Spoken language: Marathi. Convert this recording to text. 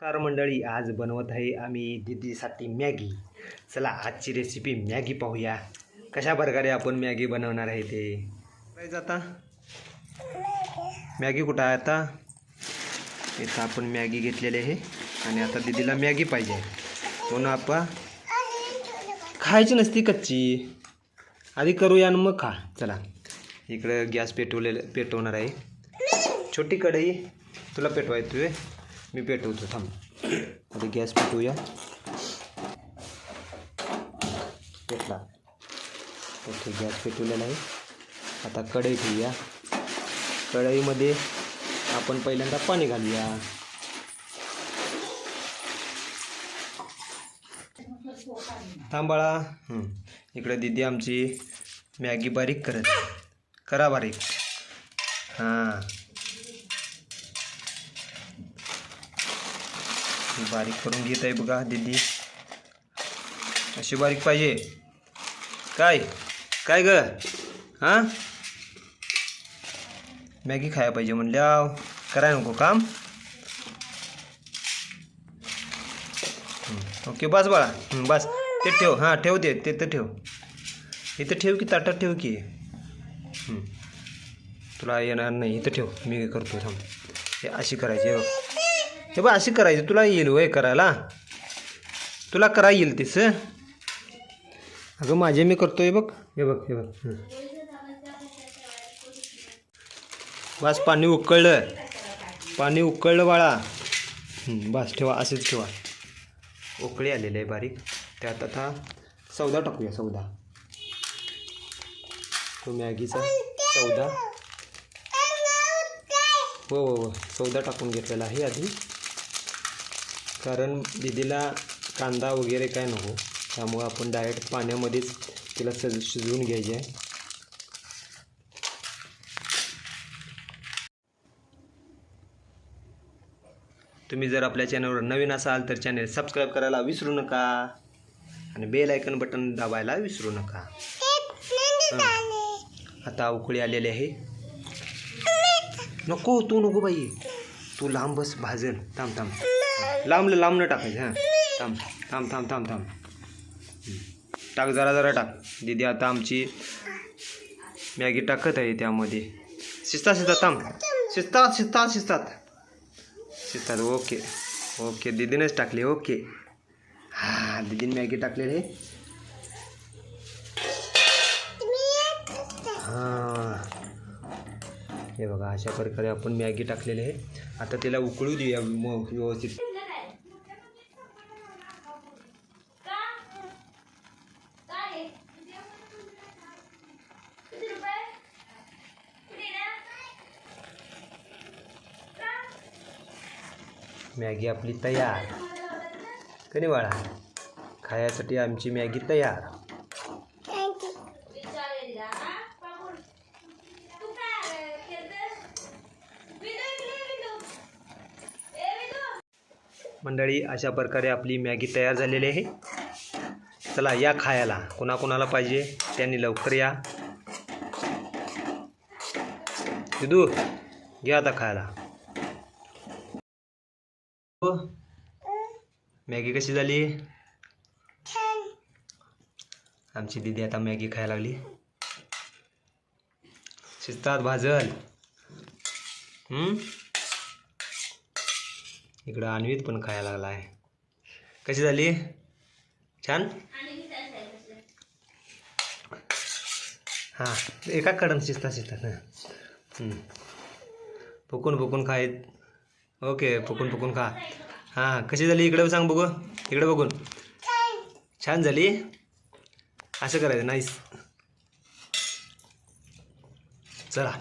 कार मंडळी आज बनवत आहे आम्ही दीदीसाठी मॅगी. चला आजची रेसिपी मॅगी पाहूया. कशा प्रकारे आपण मॅगी बनवणार आहे ते? करायचं आता मॅगी कुठं आहे आता? इथं आपण मॅगी घेतलेली आहे आणि आता दीदीला मॅगी पाहिजे म्हणून आपण खायची नसती कच्ची. आधी करूया आणि मग खा. चला इकडं गॅस पेटवलेलं पेटवणार आहे. छोटी कढई तुला पेटवायचं आहे. मी पेटवतो थांब. आता गॅस पेटवूया. पेटला. ओके गॅस पेटवलेला आहे. आता कढई ठेवूया. कढईमध्ये आपण पहिल्यांदा पाणी घालूया. थांबाळा इकडं इकडे दिदी आमची मॅगी बारीक करत करा बारीक. हां. बारीक करून घेत आहे बघा दीदी अशी बारीक पाहिजे काय काय ग हाँ मॅगी खाया पाहिजे म्हणल्या कराय नको काम ओके बस हं, बस ठेव हाँ ठेव ते ते तर ठेव इथं ठेव की ताटात ठेव की तुला येणार नाही इथं ठेव मी करतो थांब हे अशी हे बघ अशी करायची. तुला येईल वय करायला. तुला करा येईल तेच अगं माझे मी करतोय बघ. हे बघ हे बघ. बस पाणी उकळलं. पाणी उकळलं बाळा. बस ठेवा असेच ठेवा. उकळी आलेली आहे बारीक. त्यात आता सौदा टाकूया सौदा. तो मॅगीचा सौदा. हो हो हो. सौदा टाकून घेतलेला आहे आधी. कारण दीदीला कांदा वगैरे काय नको. त्यामुळं आपण डायरेक्ट पाण्यामध्येच तिला सज शिजवून घ्यायचे. आहे तुम्ही जर आपल्या चॅनलवर नवीन असाल तर चॅनल सबस्क्राईब करायला विसरू नका. आणि बेल आयकन बटन दाबायला विसरू नका. आता उकळी आलेली आहे. नको तू नको बाई. तू लांब बस भाजन. थांब थांब. लांबलं लांबलं टाकायचं हां. थांब थांब थांब थांब थांब. टाक जरा जरा टाक. दीदी आता आमची मॅगी टाकत आहे त्यामध्ये. शिस्ता शिस्ता थांब. शिस्तात शिस्तात शिस्तात शिस्तात ओके. ओके दिदीनेच टाकली ओके. हां दिदीने मॅगी टाकलेली हां. हे बघा अशा प्रकारे आपण मॅगी टाकलेली आहे. आता तिला उकळू देऊया मग व्यवस्थित. मॅगी आपली तयार. कधी बाळा खायासाठी आमची मॅगी तयार. मंडळी अशा प्रकारे आपली मॅगी तयार झालेली आहे. चला या खायला. कोणाकोणाला पाहिजे त्यांनी लवकर या. दिदू घ्या आता खायला. मॅगी कशी झाली? आमची दीदी आता मॅगी खायला लागली. शिजतात भाजल. हम्म? इकडं अन्वित पण खायला लागला आहे कशी झाली? छान? हां एका कडन शिजता शिजतात हां हम्म. फुकून फुकून खाय ओके फुकून फुकून खा. हां कशी झाली? इकडे सांग बघू. इकडे बघून. छान झाली? असं करायचं नाईस चला.